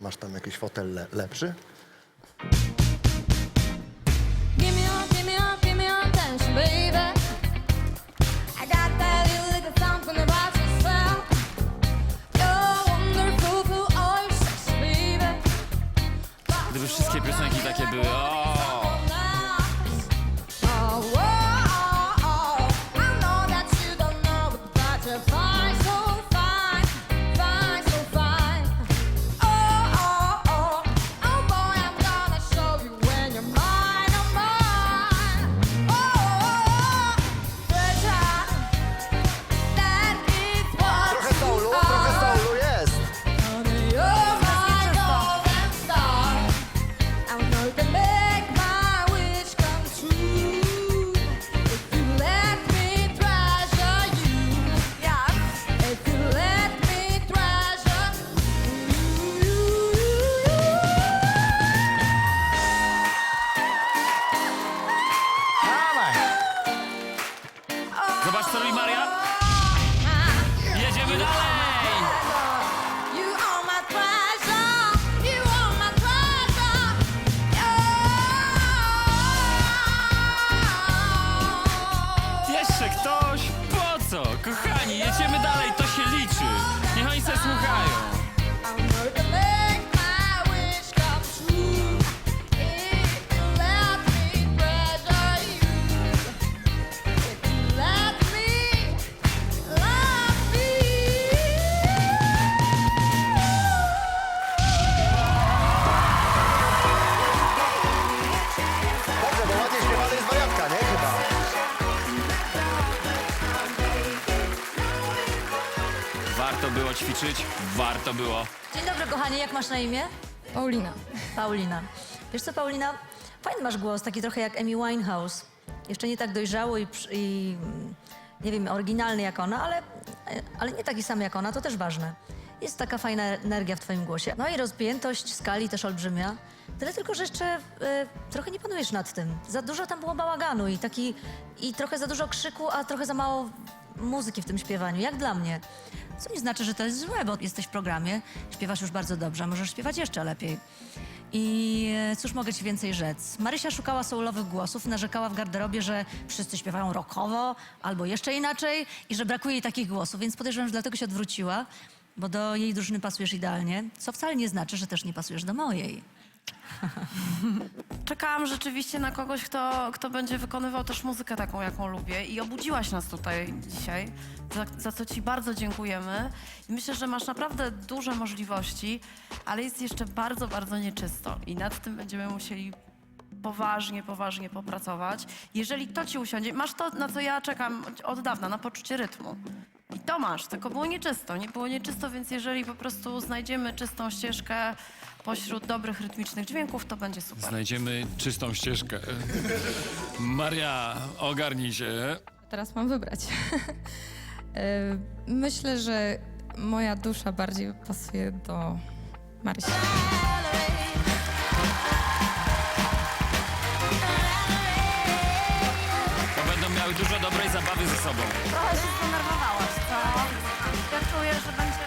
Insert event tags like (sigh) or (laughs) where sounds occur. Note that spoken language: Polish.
Masz tam jakiś fotel le lepszy? Are my treasure. Yeah. Jeszcze ktoś? Po co? Kochani, jedziemy dalej, to się liczy. Niech oni se słuchają. Warto było ćwiczyć, warto było. Dzień dobry, kochanie, jak masz na imię? Paulina. Paulina. Wiesz co, Paulina? Fajny masz głos, taki trochę jak Amy Winehouse. Jeszcze nie tak dojrzały i, i nie wiem, oryginalny jak ona, ale, ale nie taki sam jak ona, to też ważne. Jest taka fajna energia w twoim głosie. No i rozpiętość skali też olbrzymia. Tyle tylko, że jeszcze e, trochę nie panujesz nad tym. Za dużo tam było bałaganu i taki, i trochę za dużo krzyku, a trochę za mało muzyki w tym śpiewaniu, jak dla mnie. Co nie znaczy, że to jest złe, bo jesteś w programie, śpiewasz już bardzo dobrze, możesz śpiewać jeszcze lepiej. I cóż mogę ci więcej rzec? Marysia szukała soulowych głosów, narzekała w garderobie, że wszyscy śpiewają rockowo albo jeszcze inaczej i że brakuje jej takich głosów, więc podejrzewam, że dlatego się odwróciła, bo do jej drużyny pasujesz idealnie, co wcale nie znaczy, że też nie pasujesz do mojej. (laughs) Czekałam rzeczywiście na kogoś, kto, kto będzie wykonywał też muzykę taką, jaką lubię. I obudziłaś nas tutaj dzisiaj, za, za co Ci bardzo dziękujemy. I myślę, że masz naprawdę duże możliwości, ale jest jeszcze bardzo, bardzo nieczysto. I nad tym będziemy musieli poważnie, poważnie popracować. Jeżeli to Ci usiądzie, masz to, na co ja czekam od dawna, na poczucie rytmu. I to masz, tylko było nieczysto. Nie było nieczysto, więc jeżeli po prostu znajdziemy czystą ścieżkę pośród dobrych rytmicznych dźwięków, to będzie super. Znajdziemy czystą ścieżkę. (laughs) Maria, ogarnij się. Teraz mam wybrać. (laughs) Myślę, że moja dusza bardziej pasuje do Marysi. Ze sobą. Trochę się zdenerwowałaś, co? Ja czuję, że będzie